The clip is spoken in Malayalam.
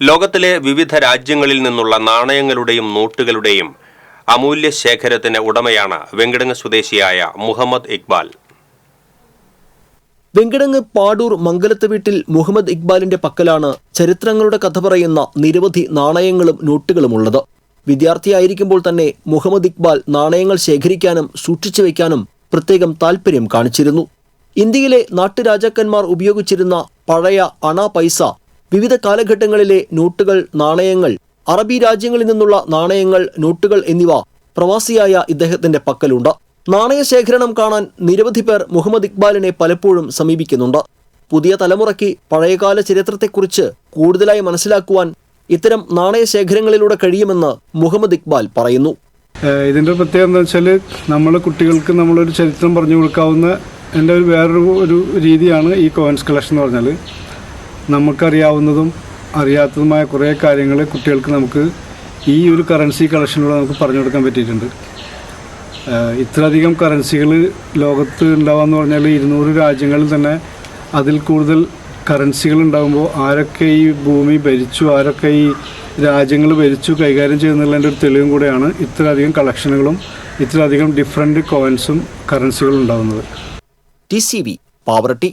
ലോകത്തിലെ വിവിധ രാജ്യങ്ങളിൽ നിന്നുള്ള നാണയങ്ങളുടെയും നോട്ടുകളുടെയും അമൂല്യ ശേഖരത്തിന് ഉടമയാണ് വെങ്കിടങ്ങ് സ്വദേശിയായ മുഹമ്മദ് ഇക്ബാൽ. വെങ്കിടങ്ങ് പാടൂർ മംഗലത്ത് വീട്ടിൽ മുഹമ്മദ് ഇക്ബാലിന്റെ പക്കലാണ് ചരിത്രങ്ങളുടെ കഥ പറയുന്ന നിരവധി നാണയങ്ങളും നോട്ടുകളും ഉള്ളത് വിദ്യാർത്ഥിയായിരിക്കുമ്പോൾ തന്നെ മുഹമ്മദ് ഇക്ബാൽ നാണയങ്ങൾ ശേഖരിക്കാനും സൂക്ഷിച്ചു വയ്ക്കാനും പ്രത്യേകം താൽപ്പര്യം കാണിച്ചിരുന്നു. ഇന്ത്യയിലെ നാട്ടുരാജാക്കന്മാർ ഉപയോഗിച്ചിരുന്ന പഴയ അണ പൈസ വിവിധ കാലഘട്ടങ്ങളിലെ നോട്ടുകൾ നാണയങ്ങൾ അറബി രാജ്യങ്ങളിൽ നിന്നുള്ള നാണയങ്ങൾ നോട്ടുകൾ എന്നിവ പ്രവാസിയായ ഇദ്ദേഹത്തിന്റെ പക്കലുണ്ട്. നാണയ ശേഖരണം കാണാൻ നിരവധി പേർ മുഹമ്മദ് ഇക്ബാലിനെ പലപ്പോഴും സമീപിക്കുന്നുണ്ട്. പുതിയ തലമുറയ്ക്ക് പഴയകാല ചരിത്രത്തെക്കുറിച്ച് കൂടുതലായി മനസ്സിലാക്കുവാൻ ഇത്തരം നാണയ ശേഖരങ്ങളിലൂടെ കഴിയുമെന്ന് മുഹമ്മദ് ഇക്ബാൽ പറയുന്നു. ഇതിന്റെ പ്രത്യേകത എന്താ വെച്ചാൽ നമ്മൾ കുട്ടികൾക്ക് നമ്മളൊരു ചരിത്രം പറഞ്ഞു കൊടുക്കാവുന്ന എന്റെ ഒരു വേറൊരു ഒരു രീതിയാണ് ഈ കോയിൻസ് കളക്ഷൻ എന്ന് പറഞ്ഞാൽ നമുക്കറിയാവുന്നതും അറിയാത്തതുമായ കുറേ കാര്യങ്ങൾ കുട്ടികൾക്ക് നമുക്ക് ഈ ഒരു കറൻസി കളക്ഷനിലൂടെ നമുക്ക് പറഞ്ഞു കൊടുക്കാൻ പറ്റിയിട്ടുണ്ട്. ഇത്രയധികം കറൻസികൾ ലോകത്ത് ഉണ്ടാവാന്ന് പറഞ്ഞാൽ ഇരുന്നൂറ് രാജ്യങ്ങളിൽ തന്നെ അതിൽ കൂടുതൽ കറൻസികൾ ഉണ്ടാകുമ്പോൾ ആരൊക്കെ ഈ ഭൂമി ഭരിച്ചു ആരൊക്കെ ഈ രാജ്യങ്ങൾ ഭരിച്ചു കൈകാര്യം ചെയ്യുന്നതിന്റെ ഒരു തെളിവും കൂടെയാണ് ഇത്രയധികം കളക്ഷനുകളും ഇത്രയധികം ഡിഫറെന്റ് കോയിൻസും കറൻസികളും ഉണ്ടാകുന്നത് ടി സി ബി പാവറട്ടി.